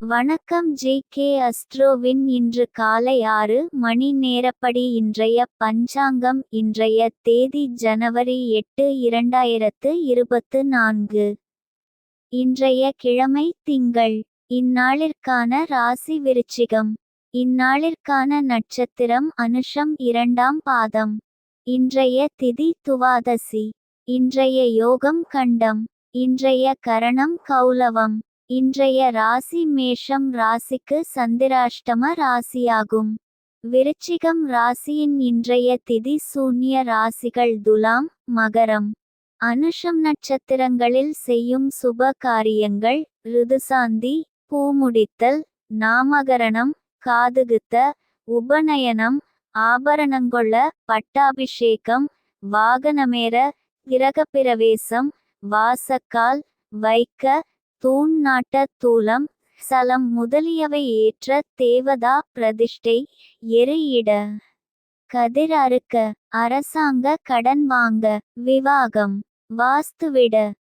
வணக்கம் J K அஸ்ட்ரோவின் இன்று காலை ஆறு மணி நேரப்படி இன்றைய பஞ்சாங்கம் இன்றைய தேதி ஜனவரி எட்டு இரண்டாயிரத்து இருபத்து நான்கு. இன்றைய கிழமை திங்கள். இந்நாளிற்கான ராசி விருச்சிகம். இந்நாளிற்கான நட்சத்திரம் அனுஷம் இரண்டாம் பாதம். இன்றைய திதி துவாதசி. இன்றைய யோகம் கண்டம். இன்றைய கரணம் கௌலவம். இன்றைய ராசி மேஷம் ராசிக்கு சந்திராஷ்டம ராசியாகும். விருச்சிகம் ராசியின் இன்றைய திதி சூன்ய ராசிகள் துலாம் மகரம். அனுஷம் நட்சத்திரங்களில் செய்யும் சுப காரியங்கள் ருதுசாந்தி பூமுடித்தல் நாமகரணம் காதுகுத்த உபநயனம் ஆபரணங்கொள்ள பட்டாபிஷேகம் வாகனமேற கிரகப்பிரவேசம் வாசக்கால் வைக்க தூண் நாட்ட தூலம் சலம் முதலியவை ஏற்ற தேவதா பிரதிஷ்டை எரியிட கதிர் அறுக்க அரசாங்க கடன் வாங்க விவாகம் வாஸ்துவிட.